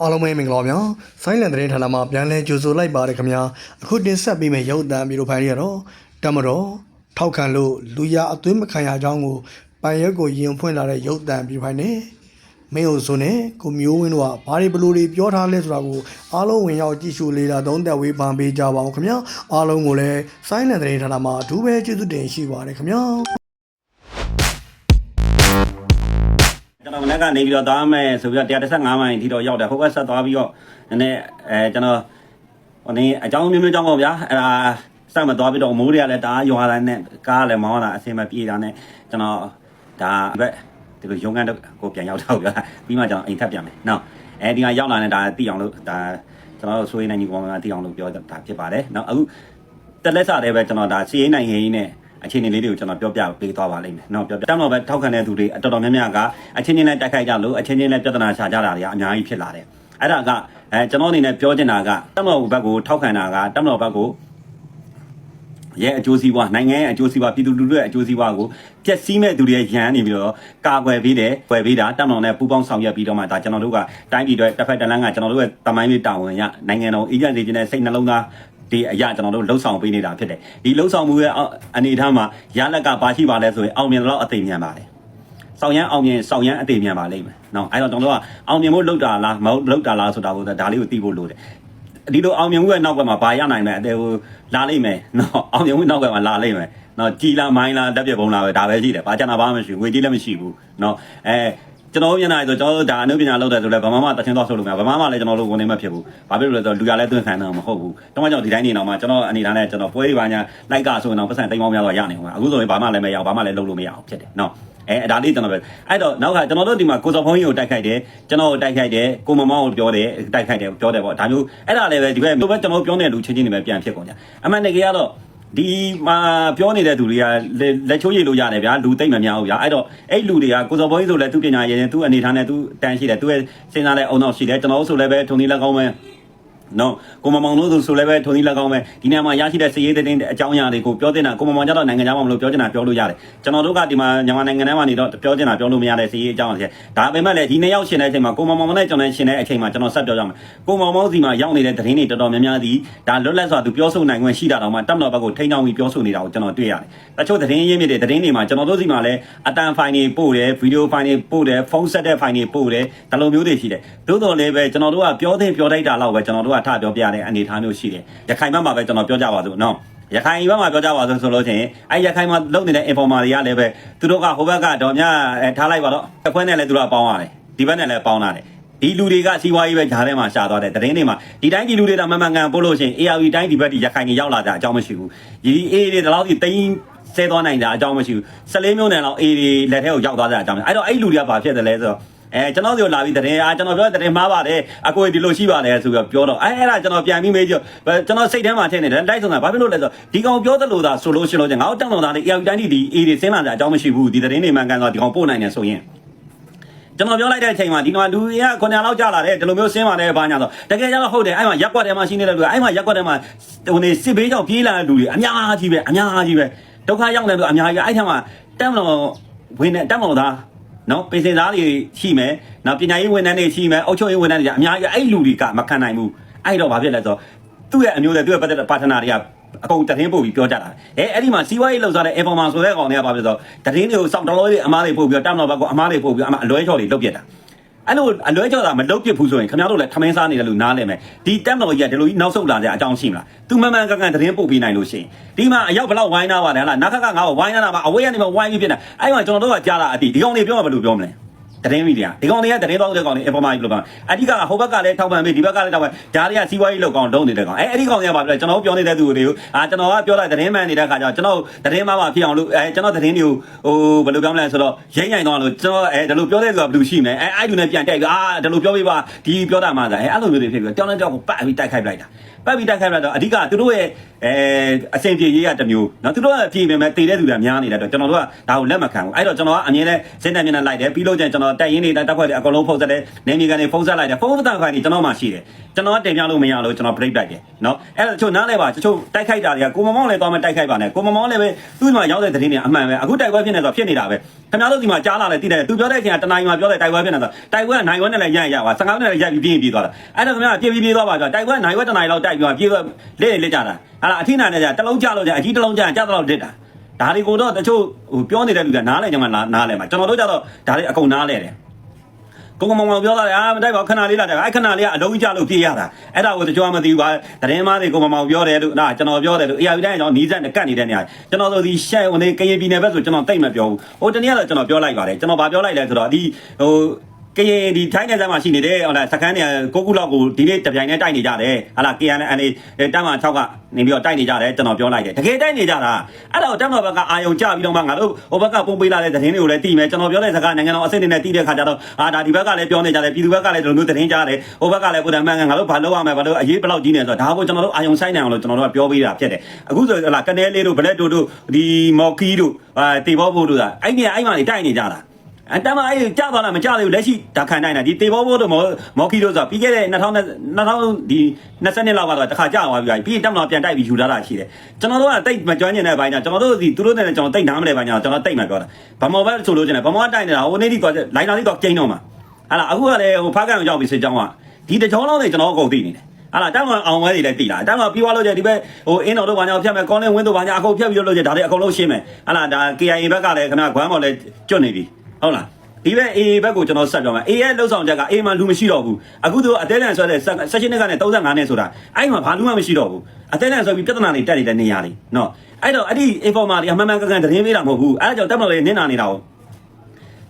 အားလုံးပဲမင်္ဂလာပါဗျာဆိုင်းလန်သတင်းဌာနမှာပြန်လည်ကြိုဆိုလိုက်ပါတယ်ခင်ဗျာအခုတင်ဆက်ပေးမယ့်ရုပ်သံဗီဒီယိုဖိုင်လေးကတော့တမတော်ထောက်ခံလို့လူရအသွင်းမခံရကြောင်းကိုပိုင်ရက်ကိုရင်ဖွင့်လာတဲ့ရုပ်သံဗီဒီယိုဖိုင်နဲ့မင်းတို့ဆိုနဲ့ကိုမျိုးဝင်းတို့ကဘာတွေဘလို့တွေပြောထားလဲဆိုတာကိုအားလုံးဝင်ရောက်ကြည့်ရှုလေ့လာသုံးသပ်ဝေဖန်ပေးကြပါအောင်ခင်ဗျာအားလုံးကိုလည်းဆိုင်းလန်သတင်းဌာနမှာအထူးပဲကျေးဇူးတင်ရှိပါတယ်ခင်ဗျာ ကျွန်တော်မနေ့ကနေပြီးတော့သွားမယ်ဆိုပြီးတော့135မိုင်ထိတော့ရောက်တယ်ဟိုဘက်ဆက်သွားပြီးတော့နည်းနည်းအဲကျွန်တော်ဟိုနေအကြောင်းမျိုးမျိုးကြောင်းပေါ့ဗျာအဲ့ဒါစမသွားပြီးတော့မိုးတွေကလည်းတအားရွာလာနဲ့ကားလည်းမောင်းတာအဆင်မပြေတာနဲ့ကျွန်တော်ဒါဘက်ဒီလိုရုံးကန်တော့ကိုပြန်ရောက်တော့ဗျာပြီးမှကျွန်တော်အိမ်ထပ်ပြန်မယ်နော်အဲဒီကရောက်လာတဲ့ဒါတိအောင်လို့ဒါကျွန်တော်တို့ဆွေးနိုင်ညီကောင်ကတိအောင်လို့ပြောတာဖြစ်ပါတယ်နော်အခုတက်လက်စားတယ်ပဲကျွန်တော်ဒါစီးရင်နိုင်ရင်နဲ့ အခြေအနေလေးတွေကိုကျွန်တော်ပြောပြပေးသွားပါလိမ့်မယ်။နော်ပြောပြ။တမ်းတော့ပဲထောက်ခံတဲ့သူတွေအတော်တော်များများကအချင်းချင်းနဲ့တိုက်ခိုက်ကြလို့အချင်းချင်းနဲ့ပြဿနာရှာကြတာတွေကအများကြီးဖြစ်လာတယ်။အဲ့ဒါကအဲကျွန်တော်အနေနဲ့ပြောချင်တာကတမတော်ဘက်ကိုထောက်ခံတာကတမတော်ဘက်ကိုရဲ့အကျိုးစီးပွားနိုင်ငံရဲ့အကျိုးစီးပွားပြည်သူလူထုရဲ့အကျိုးစီးပွားကိုပျက်စီးမဲ့သူတွေရန်နေပြီးတော့ကာကွယ်ပေးတယ်၊ကွယ်ပေးတာတမတော်နဲ့ပူးပေါင်းဆောင်ရွက်ပြီးတော့မှဒါကျွန်တော်တို့ကတိုင်းပြည်တွေတစ်ဖက်တစ်လမ်းကကျွန်တော်တို့ရဲ့တမိုင်းလေးတာဝန်ရနိုင်ငံတော်အေဂျင့်စီချင်းနဲ့စိတ်နှလုံးသား ဒီအရာကျွန်တော်တို့လှုပ်ဆောင်ပေးနေတာဖြစ်တယ်ဒီလှုပ်ဆောင်မှုရဲ့အနေအထားမှာရလက်ကဘာရှိပါလဲဆိုရင်အောင်မြင်တော့အသိဉာဏ်ပါတယ်ဆောင်ရမ်းအောင်မြင်ဆောင်ရမ်းအသိဉာဏ်ပါလိမ့်မယ်နော်အဲ့တော့ကျွန်တော်တို့ကအောင်မြင်ဖို့လှုပ်တာလားမဟုတ်လှုပ်တာလားဆိုတာကိုဒါလေးကိုသိဖို့လိုတယ်ဒီလိုအောင်မြင်မှုရဲ့နောက်ကမှာဘာရနိုင်မလဲအဲဟိုလာလိမ့်မယ်နော်အောင်မြင်မှုနောက်ကမှာလာလိမ့်မယ်နော်ကြည်လာမိုင်းလာတက်ပြပုံလာပဲဒါပဲရှိတယ်ဘာကျန်တာဘာမှမရှိဘူးငွေကြီးလည်းမရှိဘူးနော်အဲ ကျွန်တော်မျက်နှာဆိုကျွန်တော်တို့ဒါအနုပညာလုပ်တယ်ဆိုလဲဗမာမှတချင်းတော့ဆိုလို့မရဗမာမှလည်းကျွန်တော်တို့ဝင်နေမှဖြစ်ဘူးဘာဖြစ်လို့လဲဆိုတော့လူရလည်းသွင်းခံတော့မဟုတ်ဘူးတမန်ကြောင့်ဒီတိုင်းနေတော့မှကျွန်တော်အနေထားနဲ့ကျွန်တော်ပွဲတွေပါညာလိုက်ကဆိုရင်တော့ပတ်စံတိမ်ပေါင်းများတော့ရနေမှာအခုဆိုရင်ဘာမှလည်းမရအောင်ဘာမှလည်းလုပ်လို့မရအောင်ဖြစ်တယ်နော်အဲဒါလေးကျွန်တော်ပဲအဲ့တော့နောက်ကကျွန်တော်တို့ဒီမှာကိုစော်ဖုန်းကြီးကိုတိုက်ခိုက်တယ်ကျွန်တော်ကိုတိုက်ခိုက်တယ်ကိုမမောင်ကိုပြောတယ်တိုက်ခိုက်တယ်ပြောတယ်ပေါ့ဒါမျိုးအဲ့ဒါလည်းပဲဒီဘက်ဒီဘက်ကျွန်တော်ပြောနေတဲ့လူချင်းချင်းတွေပဲပြန်ဖြစ်ကုန်ကြအမှန်တကယ်ကတော့ ဒီမှာပြောနေတဲ့သူတွေကလက်ချိုးရည်လို့ရတယ်ဗျာလူသိမ့်မများဘူးဗျာအဲ့တော့အဲ့လူတွေကကိုစော်ဘုန်းကြီးဆိုလည်းသူပညာရည်နဲ့သူအနေထားနဲ့သူတန်ရှိတယ်သူရဲ့စဉ်းစားတဲ့အုံနောက်ရှိတယ်ကျွန်တော်တို့ဆိုလည်းပဲထုံလေးလက်ကောင်းပဲ နော်ကိုမမောင်တို့ဆိုလည်းပဲထုံသီးလက်ကောင်းပဲဒီနေ့မှာရရှိတဲ့စည်ရေးတဲ့တဲ့အကြောင်းအရာတွေကိုပြောတင်တာကိုမမောင်ကျတော့နိုင်ငံခြားမှာမလို့ပြောတင်တာပြောလို့ရတယ်ကျွန်တော်တို့ကဒီမှာမြန်မာနိုင်ငံထဲမှာနေတော့ပြောတင်တာပြောလို့မရတဲ့စည်ရေးအကြောင်းအရာဒါပေမဲ့လည်းဒီနေ့ရောက်ရှင်တဲ့အချိန်မှာကိုမမောင်နဲ့ကျွန်တော်ရှင်တဲ့အချိန်မှာကျွန်တော်ဆက်ပြောကြမယ်ကိုမမောင်စီမှာရောက်နေတဲ့သတင်းတွေတော်တော်များများဒီဒါလွတ်လပ်စွာသူပြောဆိုနိုင်ခွင့်ရှိတာတော့မှတပ်မတော်ဘက်ကိုထိန်းချောင်းပြီးပြောဆိုနေတာကိုကျွန်တော်တွေ့ရတယ်တချို့သတင်းရင်းမြစ်တွေသတင်းတွေမှာကျွန်တော်တို့စီမှာလည်းအတန်ဖိုင်တွေပို့တယ်ဗီဒီယိုဖိုင်တွေပို့တယ်ဖုန်းဆက်တဲ့ဖိုင်တွေပို့တယ်ဒါလိုမျိုးတွေရှိတယ်သို့တော်လည်းပဲကျွန်တော်တို့ကပြောသင့်ပြောထိုက်တာလောက်ပဲကျွန်တော်တို့ကထပြောပြရတဲ့အနေအထားမျိုးရှိတယ်ရခိုင်ဘက်မှာပဲကျွန်တော်ပြောကြပါစို့နော်ရခိုင်ဘက်မှာပြောကြပါဆိုဆိုလို့ချင်းအဲရခိုင်မှာလုံနေတဲ့ informer တွေကလည်းပဲသူတို့ကဟိုဘက်ကတော့ညအဲထားလိုက်ပါတော့အခွင့်နဲ့လည်းသူတို့ကပေါင်းရတယ်ဒီဘက်နဲ့လည်းပေါင်းရတယ်ဒီလူတွေကစီးပွားရေးပဲဂျားထဲမှာရှာသွားတယ်တရင်တွေမှာဒီတိုင်းဒီလူတွေတော့မမှန်ကန်ပို့လို့ရှိရင် ARV တိုင်းဒီဘက်ဒီရခိုင်ကြီးရောက်လာကြအကြောင်းမရှိဘူးဒီအေးတွေဒီလောက်ဒီတိန်းဆဲသွားနိုင်တာအကြောင်းမရှိဘူး14မျိုးနယ်လောက်အေးတွေလက်ထဲကိုရောက်သွားကြအကြောင်းအဲ့တော့အဲ့လူတွေကဘာဖြစ်တယ်လဲဆိုတော့ အဲကျွန်တော်တို့လာပြီးတရင်အားကျွန်တော်ပြောတဲ့တရင်မှားပါတယ်အကိုဒီလိုရှိပါတယ်ဆိုပြီးပြောတော့အဲအဲ့ဒါကျွန်တော်ပြန်ပြီးမေးကြကျွန်တော်စိတ်ထဲမှာထင်နေတယ်လိုက်ဆုံးတာဘာဖြစ်လို့လဲဆိုတော့ဒီကောင်ပြောသလိုသာဆိုလို့ရှိလို့ငါတို့တောင်းတော်သားလေး ARV တိုင်းဒီအေးတွေဆင်းလာကြအကြောင်းမရှိဘူးဒီတရင်တွေမှန်ကန်ဆိုဒီကောင်ပို့နိုင်တယ်ဆိုရင်ကျွန်တော်ပြောလိုက်တဲ့အချိန်မှာဒီမှာလူတွေကခုနှစ်လောက်ကြာလာတယ်ဒီလိုမျိုးဆင်းပါတယ်ဘာညာဆိုတကယ်ကျတော့ဟုတ်တယ်အဲ့မှာရက်ကွက်ထဲမှာရှိနေတဲ့လူကအဲ့မှာရက်ကွက်ထဲမှာဟိုနေစစ်ဘေးကြောင့်ပြေးလာတဲ့လူတွေအများကြီးပဲအများကြီးပဲဒုက္ခရောက်နေလို့အများကြီးအဲ့ထက်မှာတက်မလို့ဝင်နေတက်မလို့သား နော်ပင်စင်သားတွေရှိမယ်နော်ပညာရေးဝန်ထမ်းတွေရှိမယ်အုပ်ချုပ်ရေးဝန်ထမ်းတွေအများကြီးအဲ့လူတွေကမခံနိုင်ဘူးအဲ့တော့ဘာဖြစ်လဲဆိုတော့သူ့ရဲ့အမျိုးတွေသူ့ရဲ့ပတ်သက်တဲ့ပါထနာတွေကအကုန်တရင်ပို့ပြီးပြောကြတာအဲအဲ့ဒီမှာစီးပွားရေးလှုပ်ရှားတဲ့ informer ဆိုတဲ့ကောင်တွေကဘာဖြစ်ဆိုတော့တရင်တွေကိုစောင့်တလို့တွေအမားတွေပို့ပြီးတော့တမ်တော်ဘက်ကအမားတွေပို့ပြီးအမအလွဲချော်တွေလုပ်ပြတာ အဲ့လိုအလွဲကြော်တာမလုပ်ပြဘူးဆိုရင်ခင်ဗျားတို့လည်းထမင်းစားနေတယ်လို့နားလည်မယ်ဒီတက်တော်ကြီးကဒီလိုကြီးနောက်ဆုတ်လာတဲ့အကြောင်းရှိမလားသူမမှန်ကန်ကန်သတင်းပို့ပေးနိုင်လို့ရှိရင်ဒီမှာအရောက်ဘလောက်ဝိုင်းနာပါတယ်ဟလားနောက်ခက်ကငါ့ကိုဝိုင်းနာတာမှာအဝေးကနေမှဝိုင်းပြီးဖြစ်နေအဲ့မှာကျွန်တော်တို့ကကြားလာအတီဒီကောင်တွေပြောမှဘယ်လိုပြောမလဲ သတင်းမီဒီယာဒီကောင်တွေကသတင်းပေါက်တဲ့ကောင်တွေအပေါ်မှာကြီးပြောပါအဓိကဟိုဘက်ကလည်းထောက်ပံ့ပေးဒီဘက်ကလည်းထောက်ပံ့ဒါတွေကစီးပွားရေးလောက်ကောင်တုံးနေတဲ့ကောင်အဲအဲ့ဒီကောင်တွေကဘာပြောလဲကျွန်တော်ပြောနေတဲ့သူတွေကိုအာကျွန်တော်ကပြောလိုက်သတင်းမှန်နေတဲ့ခါကျတော့ကျွန်တော်သတင်းမှားမှာဖြစ်အောင်လို့အဲကျွန်တော်သတင်းတွေကိုဟိုဘယ်လိုပြောမလဲဆိုတော့ရိမ့်ရိုင်တော့လို့ကျွန်တော်အဲဒါလိုပြောတဲ့သူကဘယ်လိုရှိမလဲအဲအဲ့ဒီနဲ့ပြန်တိုက်ပြီးအာဒါလိုပြောပေးပါဒီပြောတာမှသာအဲအဲ့လိုမျိုးတွေဖြစ်ပြီးတော့တောင်းတဲ့ကြောက်ကိုပတ်ပြီးတိုက်ခိုက်လိုက်တာပတ်ပြီးတိုက်ခိုက်လိုက်တော့အဓိကသူတို့ရဲ့အဲအဆင်ပြေရေးရတမျိုးနော်သူတို့ကပြေပေမဲ့တည်တဲ့သူတွေများနေတာတော့ကျွန်တော်တို့ကဒါကိုလက်မခံဘူးအဲ့တော့ကျွန်တော်ကအမြင်နဲ့စိတ်နဲ့မျက်နှာလိုက်တယ်ပြီးလို့ကျရင်ကျွန်တော်တော်တက်ရင်းတွေတက်ခွက်တွေအကုန်လုံးဖုန်းဆက်တယ်နေမီကနေဖုန်းဆက်လိုက်တယ်ဖုန်းဆက်တဲ့ဖိုင်တွေကျွန်တော်မှရှိတယ်ကျွန်တော်တင်ပြလို့မရလို့ကျွန်တော် break လိုက်တယ်နော်အဲ့ဒါတချို့နားလဲပါတချို့တိုက်ခိုက်တာတွေကကိုမမောင်းလည်းတော့မတိုက်ခိုက်ပါနဲ့ကိုမမောင်းလည်းပဲသူ့မှာရောက်တဲ့သတင်းတွေအမှန်ပဲအခုတိုက်ပွဲဖြစ်နေဆိုဖြစ်နေတာပဲခင်ဗျားတို့ဒီမှာကြားလာလဲသိတယ်သူပြောတဲ့အချိန်ကတနိုင်မှာပြောတဲ့တိုက်ပွဲဖြစ်နေဆိုတိုက်ပွဲကနိုင်ဝက်နဲ့လည်းရရပါ15နဲ့လည်းရိုက်ပြီးပြင်းပြေးသွားတာအဲ့ဒါခင်ဗျားပြေးပြေးပြေးသွားပါပြောတိုက်ပွဲနိုင်ဝက်တနိုင်လောက်တိုက်ပြီးပြေးလက်လက်ကြတာဟာအထိနာနေကြတလုံးကြလို့ကြအကြီးတလုံးကြကြတော့တက်တာ ဒါတွေကိုတော့တချို့ဟိုပြောနေတဲ့လူကနားလဲကြမှာနားလဲမှာကျွန်တော်တို့ကြတော့ဒါတွေအကုန်နားလဲတယ်ကိုကမောင်မောင်ပြောတာအာမတိုက်ပါခဏလေးလာတယ်အဲ့ခဏလေးကအလုံးကြီးကြလို့ပြေးရတာအဲ့ဒါကိုတချို့ကမသိဘူးပါသတင်းမားတွေကိုမောင်မောင်ပြောတယ်လို့နာကျွန်တော်ပြောတယ်လို့အေးအတိုင်းကျွန်တော်နီးစက်နဲ့ကတ်နေတဲ့နေရာကျွန်တော်တို့ဒီရှက်ဝင်နေကရင်ပြည်နယ်ဘက်ဆိုကျွန်တော်တိတ်မပြောဘူးဟိုတနေ့ကတော့ကျွန်တော်ပြောလိုက်ပါတယ်ကျွန်တော်ဗာပြောလိုက်လဲဆိုတော့ဒီဟို ကရင်ဒီထိုင်းနယ်စပ်မှာရှိနေတဲ့ဟိုလားစကန်နေကိုကူလောက်ကိုဒီနေ့တပြိုင်တည်းတိုက်နေကြတယ်ဟာလား KN အနေတမ်းမှာ6ကနေပြီးတော့တိုက်နေကြတယ်ကျွန်တော်ပြောလိုက်တယ်တကယ်တိုက်နေကြတာအဲ့တော့တမ်းမှာဘက်ကအာယုံကြပြီးတော့မှငါတို့ဟိုဘက်ကပုံပေးလာတဲ့သတင်းတွေကိုလည်းသိမယ်ကျွန်တော်ပြောတဲ့စကားနိုင်ငံတော်အစစ်အနေနဲ့သိတဲ့ခါကျတော့အာဒါဒီဘက်ကလည်းပြောနေကြတယ်ပြည်သူဘက်ကလည်းဒီလိုမျိုးသတင်းကြားတယ်ဟိုဘက်ကလည်းပုံမှန်ငါတို့ဘာလုပ်ရမလဲဘာလို့အရေးဘယ်လောက်ကြီးနေဆိုတော့ဒါကိုကျွန်တော်တို့အာယုံဆိုင်နိုင်အောင်လို့ကျွန်တော်တို့ကပြောပေးတာဖြစ်တယ်အခုဆိုဟလာကနေလေးတို့ဘလက်တို့တို့ဒီမော်ကီတို့အာတေဘောဘို့တို့ကအဲ့ဒီအဲ့မှာနေတိုက်နေကြတာ အတမအဲ့ကြာသွားလားမကြသေးဘူးလက်ရှိဒါခံနိုင်တာဒီတေဘောဘိုးတို့မော်ကီတို့ဆိုပြီးခဲ့တဲ့2000 2000ဒီ20နှစ်လောက်ကတော့တခါကြာသွားပြီပြီးရင်တက်မတော်ပြန်တိုက်ပြီးယူလာတာရှိတယ်ကျွန်တော်တို့ကတိတ်မကြွညင်တဲ့ဘိုင်းကကျွန်တော်တို့ဒီသူတို့နဲ့ကျွန်တော်တိတ်နားမလဲဘိုင်းကကျွန်တော်တိတ်မှပြောတာဗမောပဲဆိုလို့ကျင်တယ်ဗမောကတိုက်နေတာဟိုနေ့ဒီတော့လိုင်းလာလေးတော့ကျင်းတော့မှာဟာလားအခုကလည်းဟိုဖားကန်ရောက်ပြီစစ်ကြောင်းကဒီတကြောင်းလုံးတွေကျွန်တော်အကုန်သိနေတယ်ဟာလားတောင်းအောင်ဝဲတွေလည်းတည်လာတောင်းပြီးသွားလို့ကျဒီဘက်ဟိုအင်းတော်တို့ဘာညာဖြတ်မယ်ကောင်းလင်းဝင်းတို့ဘာညာအကုန်ဖြတ်ပြီးလို့ကျဒါတွေအကုန်လုံးရှင်းမယ်ဟာလားဒါ KIA ဘက်ကလည်းခင်ဗျာဂွမ်းမော်လည်းကျွတ်နေပြီ ဟုတ်လားဒီဘက် AA ဘက်ကိုကျွန်တော်ဆက်ပြောမှာ AA ရဲ့လှုပ်ဆောင်ချက်က A မှာလူမရှိတော့ဘူးအခုသူအသေးတန်ဆွဲတဲ့16နှစ်ကနေ35နှစ်ဆိုတာအဲ့မှာဘာလူမှမရှိတော့ဘူးအသေးတန်ဆွဲပြီးပြဿနာတွေတက်နေတဲ့နေရာတွေနော်အဲ့တော့အဲ့ဒီ informer တွေအမှန်မှန်ကန်ကန်သတင်းပေးတာမဟုတ်ဘူးအဲ့ဒါကြောင့်တက်မလို့လေနင်းနာနေတာကို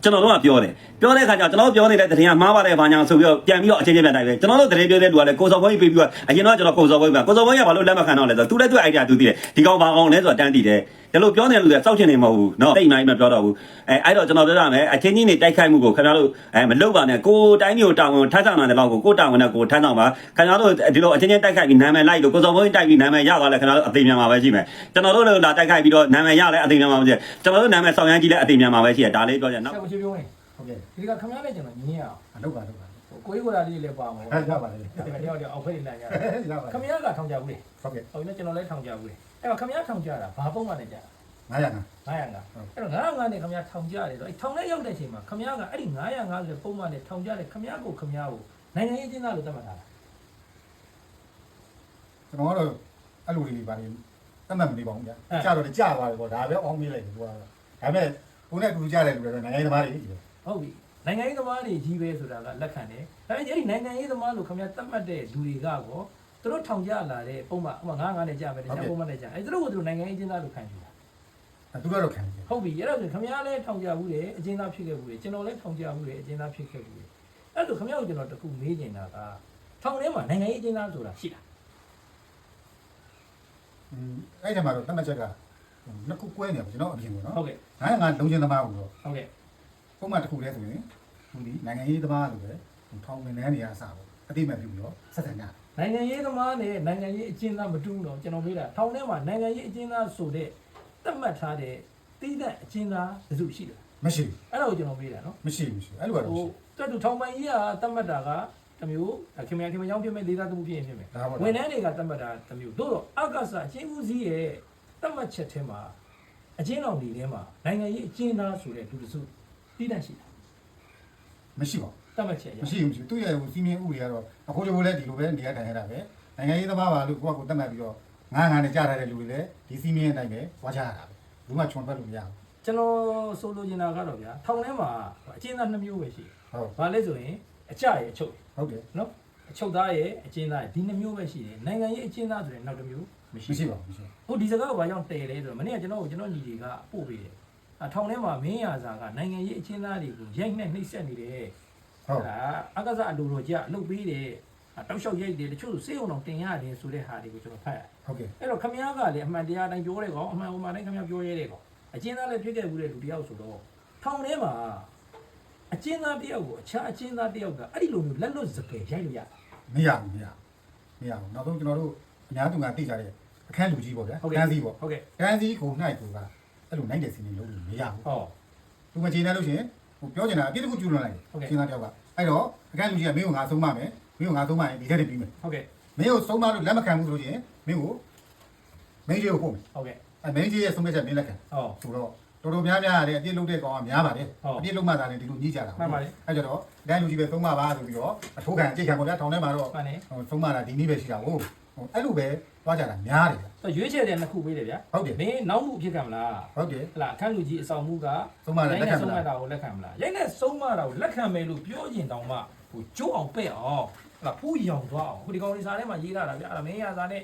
ကျွန်တော်တို့ကပြောတယ်ပြောတဲ့အခါကျကျွန်တော်ပြောနေတဲ့သတင်းကမှားပါတယ်ဘာညာဆိုပြီးတော့ပြန်ပြီးတော့အချင်းချင်းပြန်တိုက်ပဲကျွန်တော်တို့သတင်းပြောတဲ့လူကလည်းကိုစော်ဘုန်းကြီးပြေးပြီးတော့အရင်တော့ကျွန်တော်ကိုစော်ဘုန်းကြီးကကိုစော်ဘုန်းကြီးကဘာလို့လက်မခံတော့လဲဆိုတော့သူလည်းသူ့ idea သူသိတယ်ဒီကောင်ဘာကောင်လဲဆိုတော့တန်းတည်တယ်ဒါလို့ပြောနေတဲ့လူကစောက်ချင်နေမဟုတ်ဘူးเนาะတိတ်မိုင်းမပြောတော့ဘူးအဲအဲ့တော့ကျွန်တော်ပြောရမယ်အချင်းချင်းတွေတိုက်ခိုက်မှုကိုခင်ဗျားတို့အဲမလုပ်ပါနဲ့ကိုတိုင်းမျိုးတာဝန်ထမ်းဆောင်တဲ့လောက်ကိုကိုတာဝန်နဲ့ကိုထမ်းဆောင်ပါခင်ဗျားတို့ဒီလိုအချင်းချင်းတိုက်ခိုက်ပြီးနာမည်လိုက်လို့ကိုစော်ဘုန်းကြီးတိုက်ပြီးနာမည်ရသွားလဲခင်ဗျားတို့အသိဉာဏ်မှာပဲရှိမယ်ကျွန်တော်တို့လည်းလာတိုက်ခိုက်ပြီးတော့နာမည်ရလဲအသိဉာဏ်မှာပဲရှိကျွန်တော်တို့နာမည်ဆောင်ရမ်းကြည့်လဲအသိဉာဏ်မှာပဲရှိတယ်ဒါလေးပြောချင် ဆ နော် ရာကိုချပြောရင် ဟုတ်ကဲ့ ဒီကခမရနဲ့ကျွန်တော်ညင်းရအောင် အလုပ်ပါလုပ်ပါ ဟိုကိုကြီးကိုလာလေးလည်းပါမှာ အဲရပါလေ ဒီကတယောက်တယောက်အောက်ဖက်နေနိုင်ကြ ရပါ ခမရကထောင်ကြဘူးလေ ဟုတ်ကဲ့ ဟိုလည်းကျွန်တော်လည်းထောင်ကြဘူးလေ အဲ့တော့ခမရထောင်ကြတာဘာပုံမှန်နဲ့ကြတာ900ငါ 905အဲ့တော့905နဲ့ခမရထောင်ကြတယ်ဆိုအဲ့ထောင်ထဲရောက်တဲ့အချိန်မှာခမရကအဲ့ဒီ905ဆိုပုံမှန်နဲ့ထောင်ကြတယ်ခမရကိုခမရကိုနိုင်ငံရေးကျင်းသားလို့သတ်မှတ်တာလားကျွန်တော်ကတော့အဲ့လိုလေးပါလေတတ်မှတ်မနေပါဘူးဗျာကြာတော့ကြာသွားတယ်ပေါ့ဒါပဲအောင်းမေးလိုက်တယ်ကွာဒါပေမဲ့ကိုနဲ့အတူတူကြာတယ်လူတွေတော့နိုင်ငံရေးသမားတွေကြီးတယ်ဟုတ်ပြီနိုင်ငံရေးသမားတွေကြီးပဲဆိုတာကလက်ခံတယ်ဒါပေမဲ့အဲ့ဒီနိုင်ငံရေးသမားလို့ခမရသတ်မှတ်တဲ့လူတွေကကော သူတို့ထောင်ကြလာတဲ့ပုံမှန်ဥပမာ905နဲ့ကြာမယ်တခြားပုံမှန်နဲ့ကြာအဲ့သူတို့ကသူတို့နိုင်ငံရေးကျင်းသားလို့ခံယူတာသူကတော့ခံတယ်ဟုတ်ပြီအဲ့ဒါဆိုခင်ဗျားလည်းထောင်ကြဘူးလေအကျဉ်းသားဖြစ်ခဲ့ဘူးလေကျွန်တော်လည်းထောင်ကြဘူးလေအကျဉ်းသားဖြစ်ခဲ့ဘူးလေအဲ့ဒါဆိုခင်ဗျားကိုကျွန်တော်တခုမေးနေတာကထောင်ထဲမှာနိုင်ငံရေးအကျဉ်းသားဆိုတာရှိတာอืมအဲ့ဒီမှာတော့တတ်မှတ်ချက်ကနှစ်ခုကွဲနေပါကျွန်တော်အပြင်ပေါ့နော်ဟုတ်ကဲ့900ငါလုံးချင်းသမားကိုတော့ဟုတ်ကဲ့ပုံမှန်တစ်ခုတည်းဆိုရင်သူဒီနိုင်ငံရေးသမားလို့ပဲထောင်ဝင်နေနေရအစားပေါ့အတိမတ်ပြုပြီးတော့ဆက်ဆံကြတယ် နိုင်ငံရေးသမားနဲ့နိုင်ငံရေးအကျဉ်းသားမတူဘူးတော့ကျွန်တော်မေးတာထောင်ထဲမှာနိုင်ငံရေးအကျဉ်းသားဆိုတဲ့သတ်မှတ်ထားတဲ့တိတဲ့အကျဉ်းသားဘယ်သူရှိလဲမရှိအဲ့ဒါကိုကျွန်တော်မေးတာနော်မရှိမရှိအဲ့လိုကတော့ဟိုရှိတက်တူထောင်ပိုင်ကြီးကသတ်မှတ်တာကတမျိုးခင်ဗျာခင်ဗျာကြောင့်ဖြစ်မဲ့လေးသားသမှုဖြစ်ရင်ဖြစ်မယ်ဒါပေါ့ဝန်ထမ်းတွေကသတ်မှတ်တာတစ်မျိုးတို့တော့အကဆအချင်းဦးစီးရဲ့သတ်မှတ်ချက်ထဲမှာအချင်းတော်နေထဲမှာနိုင်ငံရေးအကျဉ်းသားဆိုတဲ့လူတစုတည်တတ်ရှိတာမရှိပါဘူး သတ်မှတ်ချက်အရမရှိဘူးမရှိဘူးသူ့ရဲ့ဟိုစီမင်းဥတွေကတော့အခုလိုလည်းဒီလိုပဲနေရာထိုင်ရတာပဲနိုင်ငံရေးသမားပါလို့ကိုကကိုတတ်မှတ်ပြီးတော့ငါးငါးနဲ့ကြားထားတဲ့လူတွေလည်းဒီစီမင်းအတိုင်းပဲဝါချရတာပဲဘူးမှခြုံထွက်လို့မရဘူးကျွန်တော်ဆိုလိုချင်တာကတော့ဗျာထောင်ထဲမှာအကျဉ်းသားနှစ်မျိုးပဲရှိတယ်ဟုတ်။ဘာလဲဆိုရင်အကြရဲ့အချုပ်ဟုတ်တယ်နော်အချုပ်သားရဲ့အကျဉ်းသားရဲ့ဒီနှစ်မျိုးပဲရှိတယ်။နိုင်ငံရေးအကျဉ်းသားဆိုရင်နောက်တစ်မျိုးမရှိမရှိဘူးပါဘူးမရှိပါ။ဟိုဒီစကားကဘာကြောင့်တည်လဲဆိုတော့မနေ့ကကျွန်တော်ကိုကျွန်တော်ညီတွေကပို့ပေးတယ်။အထောင်ထဲမှာမင်းရစာကနိုင်ငံရေးအကျဉ်းသားတွေကိုရိုက်နှက်နှိပ်စက်နေတယ် ဟုတ်ဒါအကစားအလိုလိုကြအလုပ်ပေးတယ်အတောက်လျှောက်ရိုက်တယ်တချို့စေးုံတော့တင်ရတယ်ဆိုတဲ့ဟာတွေကိုကျွန်တော်ဖတ်ရဟုတ်ကဲ့အဲ့တော့ခမည်းကလည်းအမှန်တရားတိုင်းပြောတဲ့ကောင်အမှန်ဥမာတိုင်းခမည်းပြောရဲတဲ့ကောင်အကျဉ်းသားလည်းဖြစ်ခဲ့ဘူးတဲ့လူတယောက်ဆိုတော့ထောင်ထဲမှာအကျဉ်းသားတယောက်ကိုအခြားအကျဉ်းသားတယောက်ကအဲ့ဒီလိုမျိုးလက်လွတ်စပယ်ရိုက်လို့ရမရဘူးမရမရဘူးနောက်ဆုံးကျွန်တော်တို့အများသူကသိကြတဲ့အခန်းလူကြီးပေါ့ဗျာဟုတ်ကကဲ့န်းစီပေါ့ဟုတ်ကဲ့ကန်းစီကိုနိုင်ကိုကအဲ့လိုနိုင်တဲ့စီနေလို့မရဘူးဟောသူမချေနေလို့ရှိရင် ဟိုပြောချင်တာအပြစ်တစ်ခုကျူးလွန်လိုက်တယ်စဉ်းစားတယောက်ကအဲ့တော့အကန့်လူကြီးကမင်းကိုငါဆုံးမမယ်မင်းကိုငါဆုံးမရင်ဒီထက်တည်းပြီးမယ်ဟုတ်ကဲ့မင်းကိုဆုံးမလို့လက်မခံဘူးဆိုလို့ရှိရင်မင်းကိုမင်းကြီးကိုပို့မယ်ဟုတ်ကဲ့အဲမင်းကြီးရဲ့ဆုံးဖြတ်ချက်မင်းလက်ခံဟောဆိုတော့တော်တော်များများရတယ်အပြစ်လုပ်တဲ့ကောင်ကများပါတယ်ဟုတ်အပြစ်လုပ်မှသာလေဒီလိုညှိကြတာမှန်ပါတယ်အဲကြတော့အကန့်လူကြီးပဲဆုံးမပါဆိုပြီးတော့အထိုးခံအကျိတ်ခံပေါ့ဗျာထောင်ထဲမှာတော့မှန်တယ်ဟိုဆုံးမတာဒီနည်းပဲရှိတာဟုတ်ဟို အဲ့လိုပဲသွားကြတာများတယ်ဗျတော့ရွေးချယ်တဲ့နှစ်ခုပေးတယ်ဗျာဟုတ်တယ်မင်းနောက်မှုဖြစ်ကမလားဟုတ်တယ်ဟလာအခန်းလူကြီးအဆောင်မှုကဆုံးမတယ်လက်ခံမဆုံးမလားတာကိုလက်ခံမလားရိုက်နဲ့ဆုံးမတာကိုလက်ခံမယ်လို့ပြောရင်တောင်မှဟိုကျိုးအောင်ပဲ့အောင်ဟလာဖူးရောင်သွားအောင်ဟိုဒီကောင်ဒီစာထဲမှာရေးထားတာဗျာအဲ့ဒါမင်းရစာနဲ့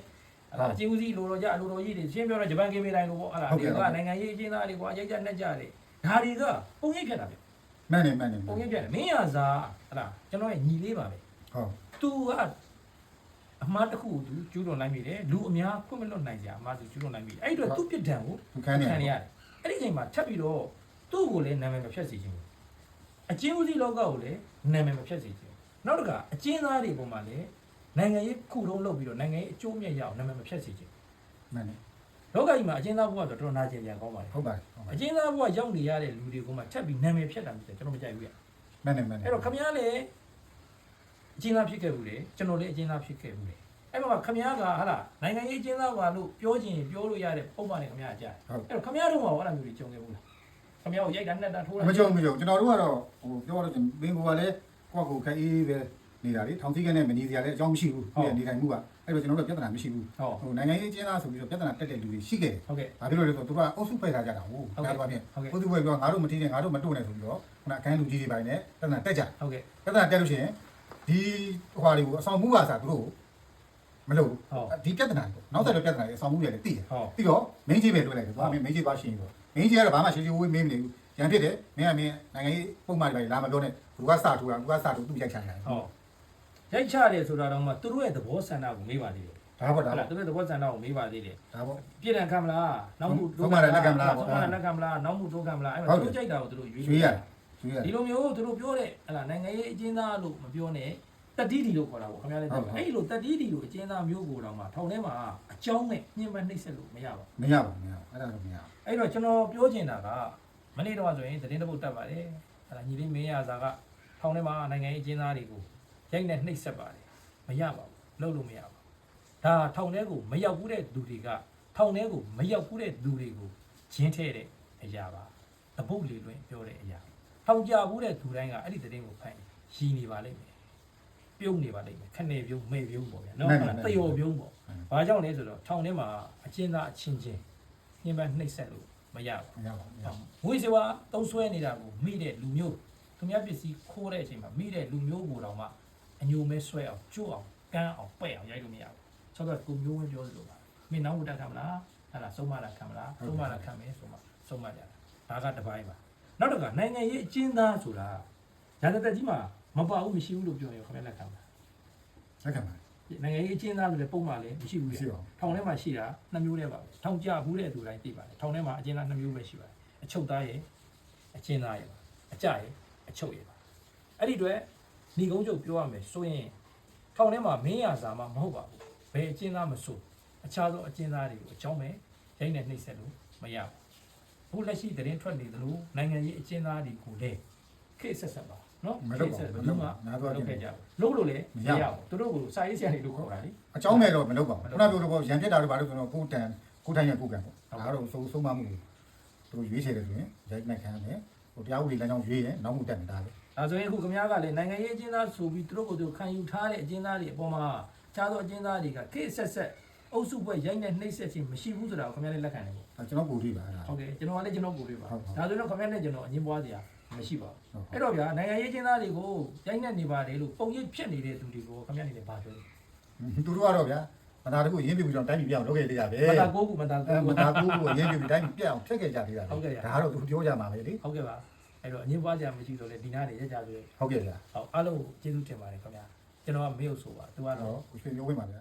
အဲ့ဒါအချင်းဦးစီးလိုတော့ကြလိုတော်ကြီးတွေရှင်းပြောတော့ဂျပန်ကင်းမေးတိုင်းလို့ပေါ့အဲ့ဒါဒီကနိုင်ငံရေးအချင်းသားတွေကွာရိုက်ကြနဲ့ကြတယ်ဒါတွေကပုံရိပ်ဖြတ်တာဗျမှန်တယ်မှန်တယ်မှပုံန်တရိယ်ပ်ဖြတ်တယ်မင်းရစာအဲ့ဒါကျွန်တော်ရဲ့ညီလေးပါပဲဟုတ်သူက အမှားတစ်ခုကိုသူကျူးလွန်နိုင်ပြီလေလူအများခွင့်မလွတ်နိုင်ကြအမှားသူကျူးလွန်နိုင်ပြီအဲ့ဒီတော့သူ့ပြစ်ဒဏ်ကိုသူခံနေခံရရရတယ်အဲ့ဒီချိန်မှာထပ်ပြီးတော့သူ့ကိုလည်းနာမည်မဖြတ်စေချင်ဘူးအချင်းဦးစီးလောကကိုလည်းနာမည်မဖြတ်စေချင်ဘူးနောက်တစ်ခါအချင်းသားတွေပုံမှာလည်းနိုင်ငံရေးခုတုံးလုပ်ပြီးတော့နိုင်ငံရေးအကျိုးမြတ်ရအောင်နာမည်မဖြတ်စေချင်မှန်တယ်လောကကြီးမှာအချင်းသားဘဝဆိုတော့တော်တော်နာကျင်ကြကောင်းပါလေဟုတ်ပါတယ်ဟုတ်ပါအချင်းသားဘဝရောက်နေရတဲ့လူတွေကမှထပ်ပြီးနာမည်ဖြတ်တာမျိုးကျွန်တော်မကြိုက်ဘူးရမှန်တယ်မှန်တယ်အဲ့တော့ခမ ्या လည်း အကျဉ်းသားဖြစ်ခဲ့ဘူးလေကျွန်တော်လည်းအကျဉ်းသားဖြစ်ခဲ့ဘူးလေအဲ့မှာခမရကဟာလားနိုင်ငံရေးအကျဉ်းသားပါလို့ပြောချင်ပြောလို့ရတဲ့ပုံမှန်နဲ့ခမရကြားတယ်အဲ့တော့ခမရတို့မှာဟာလားမျိုးတွေကြုံခဲ့ဘူးလားခမရကိုရိုက်တာနဲ့တာထိုးတာမကြုံမကြုံကျွန်တော်တို့ကတော့ဟိုပြောရလို့မင်းကိုကလည်းကိုယ့်ကိုခက်အေးပဲနေတာလေထောင်သိကနဲ့မနေစရာလည်းအကြောင်းမရှိဘူးဟုတ်နေတိုင်းမှုကအဲ့တော့ကျွန်တော်တို့ပြဿနာမရှိဘူးဟိုနိုင်ငံရေးအကျဉ်းသားဆိုပြီးတော့ပြဿနာတက်တဲ့လူတွေရှိခဲ့တယ်ဟုတ်ကဲ့ဘာဖြစ်လို့လဲဆိုတော့သူကအုပ်စုဖွဲ့ထားကြတာဟုတ်ဒါတော့ပြင်ပုသူဖွဲ့ပြောငါတို့မထီးနဲ့ငါတို့မတွနဲ့ဆိုပြီးတော့ခုနအကန်းလူကြီးတွေပိုင်းနဲ့ပြဿနာတက်ကြဟုတ်ကဲ့ပြဿနာတက်လို့ရှိရင် ဒီဟွာတွေကိုအဆောင်မှုပါစားသူတို့မလုပ်ဘူးဟုတ်ဒီပြဿနာကိုနောက်ဆက်တဲ့ပြဿနာတွေအဆောင်မှုတွေလည်းသိတယ်ဟုတ်ပြီးတော့မင်းကြီးပဲတွေ့လိုက်တယ်သူကမင်းမင်းကြီးပါရှိရင်တော့မင်းကြီးကတော့ဘာမှရှင်းရှင်းဝေးမင်းမနေဘူးရန်ဖြစ်တယ်မင်းကမင်းနိုင်ငံရေးပုံမှန်တွေပဲလာမပြောနဲ့ဘူးကစထူတာဘူးကစထူသူ့ရိုက်ချင်တယ်ဟုတ်ရိုက်ချတယ်ဆိုတာတော့မှသူတို့ရဲ့သဘောဆန္ဒကိုမေးပါသေးတယ်ဒါပေါ့ဒါဟုတ်ပေါ့လားသူတို့ရဲ့သဘောဆန္ဒကိုမေးပါသေးတယ်ဒါပေါ့ပြည်တယ်ခံမလားနောက်မှုဆုံးမတယ်လက်ခံမလားဆုံးမတယ်လက်ခံမလားနောက်မှုတိုးခံမလားအဲ့ဟုမှာတ်သူတယ်တို့ကြိုက်တာကိုသူတို့ရွေးရွှေရရွှေရ ဒီလိုမျိုးသူတို့ပြောတဲ့ဟလာနိုင်ငံရေးအကျဉ်းသားလို့မပြောနဲ့တက်တီးတီလို့ခေါ်တာပေါ့ခင်ဗျားလည်းသိပါအဲ့ဒီလိုတက်တီးတီလို့အကျဉ်းသားမျိုးကိုတော့မှထောင်ထဲမှာအကြောင်းနဲ့ညှဉ်းပန်းနှိပ်စက်လို့မရပါဘူးမရပါဘူးမရဘူးအဲ့ဒါတော့မရဘူးအဲ့တော့ကျွန်တော်ပြောချင်တာကမနေ့တော့ဆိုရင်သတင်းတစ်ပုဒ်တက်ပါတယ်ဟလာညီလေးမင်းရစာကထောင်ထဲမှာနိုင်ငံရေးအကျဉ်းသားတွေကိုရိုက်နဲ့နှိပ်စက်ပါတယ်မရပါဘူးလုပ်လို့မရပါဘူးဒါထောင်ထဲကိုမရောက်ဘူးတဲ့သူတွေကထောင်ထဲကိုမရောက်ဘူးတဲ့သူတွေကိုဂျင်းထဲတဲ့အရာပါတပုတ်လေလွင်ပြောတဲ့အရာ ထောင်ကြဘူးတဲ့သူတိုင်းကအဲ့ဒီသတင်းကိုဖတ်ရင်ရည်နေပါလိမ့်မယ်ပြုံးနေပါလိမ့်မယ်ခနဲ့ပြုံးမေပြုံးပေါ့ဗျာနော်တယောပြုံးပေါ့ဘာကြောင့်လဲဆိုတော့ထောင်ထဲမှာအကျဉ်းသားအချင်းချင်းညှဉ်းပန်းနှိပ်စက်လို့မရဘူးမရပါဘူးမရပါဘူးငွေစဝါတုံးဆွဲနေတာကိုမိတဲ့လူမျိုးသူများပစ္စည်းခိုးတဲ့အချိန်မှာမိတဲ့လူမျိုးကိုတော့မှအညိုမဲဆွဲအောင်ကြို့အောင်ကန်းအောင်ပဲ့အောင်ရိုက်လို့မရဘူးဆောက်ကကိုမျိုးဝင်းပြောသလိုပါမင်းနောက်ဝတ်တက်ခံမလားဟဲ့လားဆုံးမလားခံမလားဆုံးမလားခံမယ်ဆိုမှဆုံးမကြတာဒါကတစ်ပိုင်းပါ နောက်တစ်ခါနိုင်ငံရေးအကျဉ်းသားဆိုတာရာဇသက်ကြီးမှာမပါဘူးမရှိဘူးလို့ပြောရင်ခင်ဗျားလက်ခံပါလက်ခံပါနိုင်ငံရေးအကျဉ်းသားလို့လည်းပုံမှန်လည်းမရှိဘူးလေမရှိပါဘူးထောင်ထဲမှာရှိတာနှစ်မျိုးတည်းပါပဲထောင်ကြဘူးတဲ့သူတိုင်းသိပါတယ်ထောင်ထဲမှာအကျဉ်းသားနှစ်မျိုးပဲရှိပါတယ်အချုပ်သားရဲ့အကျဉ်းသားရဲ့ပါအကြရဲ့အချုပ်ရဲ့ပါအဲ့ဒီအတွက်ဏီကုန်းချုပ်ပြောရမယ်ဆိုရင်ထောင်ထဲမှာမင်းရစာမှမဟုတ်ပါဘူးဘယ်အကျဉ်းသားမဆိုအခြားသောအကျဉ်းသားတွေကိုအကြောင်းပဲရိုက်နေနှိပ်စက်လို့မရဘူးအ ခုလက်ရှိသတင်းထွက်နေသလိုနိုင်ငံရေးအကျဉ်းသားတွေကိုလည်းခေတ်ဆက်ဆက်ပါနော်မလုပ်ပါဘူးခေတ်ဆက်မဘယ်လုပ်သူမှပါဘူးငါတို့ကလုပ်ခဲ့ကြဘူးလုပ်လို့လည်းမမရရဘူးသူတို့ကိုစာရေးဆရာတွေလို့ခေါ်တာလေအကြောင်းမဲ့တော့မလုပ်ပါဘူးခုနပြောလို့ပေါ့ရန်ပြစ်တာတို့ဘာလို့ဆိုတော့ကိုယ်တန်ကိုယ်တိုင်ရကိုယ်ကံပေါ့ဒါကတော့ဆုံးဆုံးမမှုကိုသူတို့ရွေးချယ်တယ်ဆိုရင်ရိုက်နှက်ခံရမယ်ဟိုတရားဥပဒေလမ်းကြောင်းရွေးရင်နောက်မှုတက်နေတာပဲဒါဆိုရင်အခုခင်ဗျားကလည်းနိုင်ငံရေးအကျဉ်းသားဆိုပြီးသူတို့ကိုယ်သူခံယူထားတဲ့အကျဉ်းသားတွေအပေါ်မှာခြားသောအကျဉ်းသားတွေကခေတ်ဆက်ဆက် အုပ်စုပွဲရိုက်နေနှိပ်စက်ခြင်းမရှိဘူးဆိုတာကိုခင်ဗျားလည်းလက်ခံတယ်ပေါ့ဒါကျွန်တော်ပူထိပါအဲ့ဒါ ဟုတ်ကဲ့ကျွန်တော်ကလည်းကျွန်တော်ကိုယ်ပြပါဟုတ်ဟုတ်ဒါဆိုတော့ခင်ဗျားနဲ့ကျွန်တော်အငင်းပွားစရာမရှိပါဟုတ်ဘူးအဲ့တော့ဗျာနိုင်ငံရေးအကျဉ်းသားတွေကိုရိုက်နေနေပါတယ်လို့ပုံရိပ်ဖြစ်နေတဲ့သူတွေကိုခင်ဗျားနေလည်းပါပြောတယ်သူတို့ကတော့ဗျာမနာတခုရင်းပြပြီးတော့တိုင်းပြည်ပြောင်းလုပ်ခဲ့သေးတာပဲမတာကိုကူမတာအဲကိုမကူ နာကူကိုရင်းပြပြီးတိုင်းပြည်ပြောင်းဖျက်ခဲ့ကြသေးတာဟုတ်ကဲ့ဗျာ ဒါကတော့သူပြောကြမှာပဲလေဟုတ်ကဲ့ပါအဲ့တော့အငင်းပွားစရာမရှိတော့လေဒီနားနေရကြဆိုရင်ဟုတ်ကဲ့ဗျာဟုတ်အားလုံးကျေးဇူးတင်ပါတယ်ခင်ဗျာကျွန်တော်ကမေ့လို့ဆိုပါသူကတော့တော့ကိုရွှေမျိုးဝင်းပါဗျာ